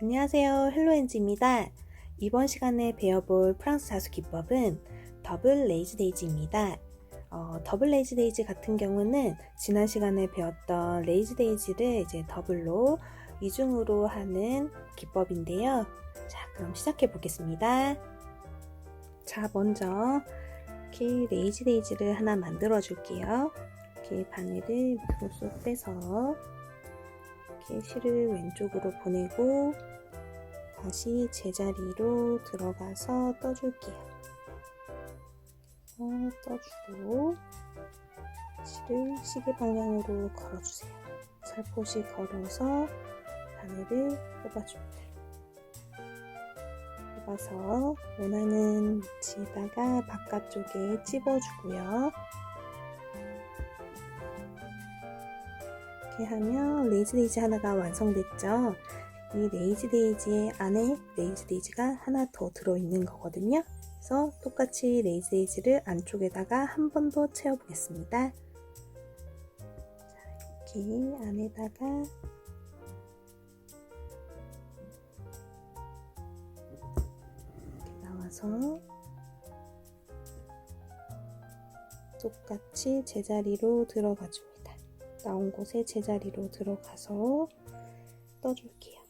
안녕하세요. 헬로엔즈입니다. 이번 시간에 배워볼 프랑스 자수 기법은 더블 레이즈 데이지입니다. 어, 더블 레이즈 데이지 같은 경우는 지난 시간에 배웠던 레이즈 데이지를 이제 더블로 이중으로 하는 기법인데요. 자, 그럼 시작해 보겠습니다. 자, 먼저 이렇게 레이즈 데이지를 하나 만들어 줄게요. 이렇게 바늘을 밑으로 쏙 빼서 이렇게 실을 왼쪽으로 보내고 다시 제자리로 들어가서 떠줄게요. 어, 떠주고 실을 시계 방향으로 걸어주세요. 살포시 걸어서 바늘을 뽑아줍니다. 뽑아서 원하는 위치에다가 바깥쪽에 찝어주고요. 이렇게 하면 레이즈 데이지 하나가 완성됐죠. 이 레이즈 데이지 안에 레이즈 데이지가 하나 더 들어있는 거거든요. 그래서 똑같이 레이즈 데이지를 안쪽에다가 한 번 더 채워보겠습니다. 자, 이렇게 안에다가 이렇게 나와서 똑같이 제자리로 들어가 줍니다. 나온 곳에 제자리로 들어가서 떠줄게요.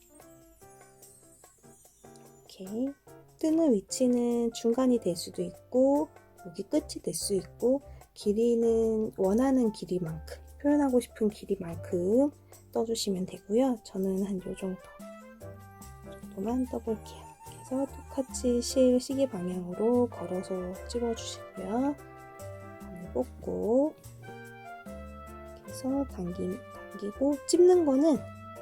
이렇게 뜨는 위치는 중간이 될 수도 있고 여기 끝이 될 수 있고 길이는 원하는 길이만큼 표현하고 싶은 길이만큼 떠주시면 되고요. 저는 한 요 정도 정도만 떠볼게요. 그래서 똑같이 실 시계 방향으로 걸어서 찝어주시고요. 바늘 뽑고 그래서 당기, 당기고 찝는 거는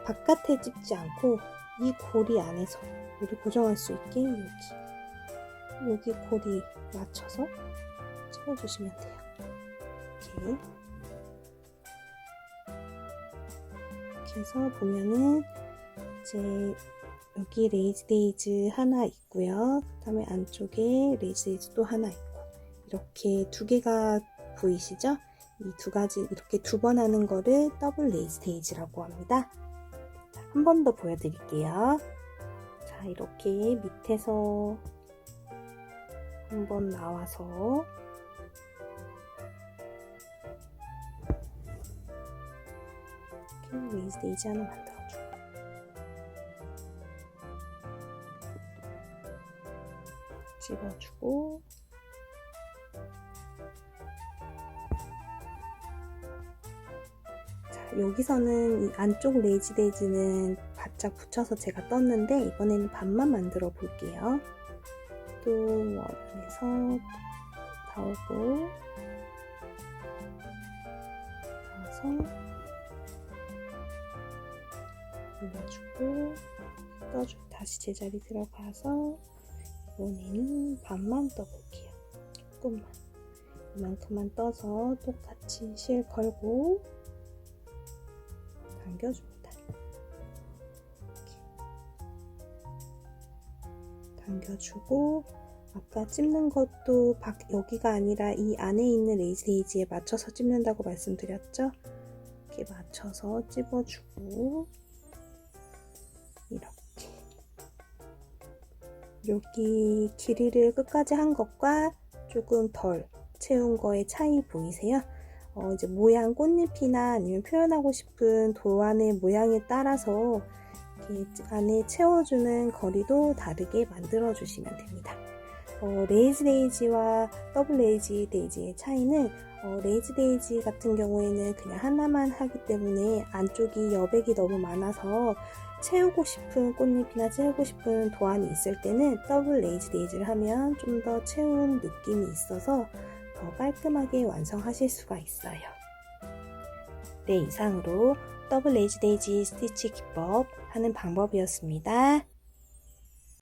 바깥에 찝지 않고 이 고리 안에서 여기 고정할 수 있게 여기 여기 고리 맞춰서 찝어주시면 돼요. 이렇게 이렇게 해서 보면은 이제 여기 레이즈 데이즈 하나 있고요. 그다음에 안쪽에 레이즈 데이즈 또 하나 있고 이렇게 두 개가 보이시죠? 이 두 가지 이렇게 두 번 하는 거를 더블 레이즈 데이즈라고 합니다. 한 번 더 보여드릴게요. 자, 이렇게 밑에서 한 번 나와서 이렇게 레이즈 데이지 하나 만들어주고 집어주고 여기서는 이 안쪽 레이지 데이지는 바짝 붙여서 제가 떴는데 이번에는 반만 만들어 볼게요. 또 원에서 나오고 나와서 올려주고 떠주 다시 제자리 들어가서 이번에는 반만 떠볼게요. 조금만 이만큼만 떠서 똑같이 실 걸고 당겨줍니다. 이렇게 당겨주고 아까 찝는 것도 밖 여기가 아니라 이 안에 있는 레이즈 데이지에 맞춰서 찝는다고 말씀드렸죠? 이렇게 맞춰서 찝어주고 이렇게 여기 길이를 끝까지 한 것과 조금 덜 채운 거의 차이 보이세요? 어, 이제 모양 꽃잎이나 아니면 표현하고 싶은 도안의 모양에 따라서 안에 채워주는 거리도 다르게 만들어 주시면 됩니다. 어, 레이즈 데이지와 더블 레이즈 데이지의 차이는 어, 레이즈 데이지 같은 경우에는 그냥 하나만 하기 때문에 안쪽이 여백이 너무 많아서 채우고 싶은 꽃잎이나 채우고 싶은 도안이 있을 때는 더블 레이즈 데이지를 하면 좀 더 채운 느낌이 있어서 더 깔끔하게 완성하실 수가 있어요. 네, 이상으로 더블 레이즈 데이지 스티치 기법 하는 방법이었습니다.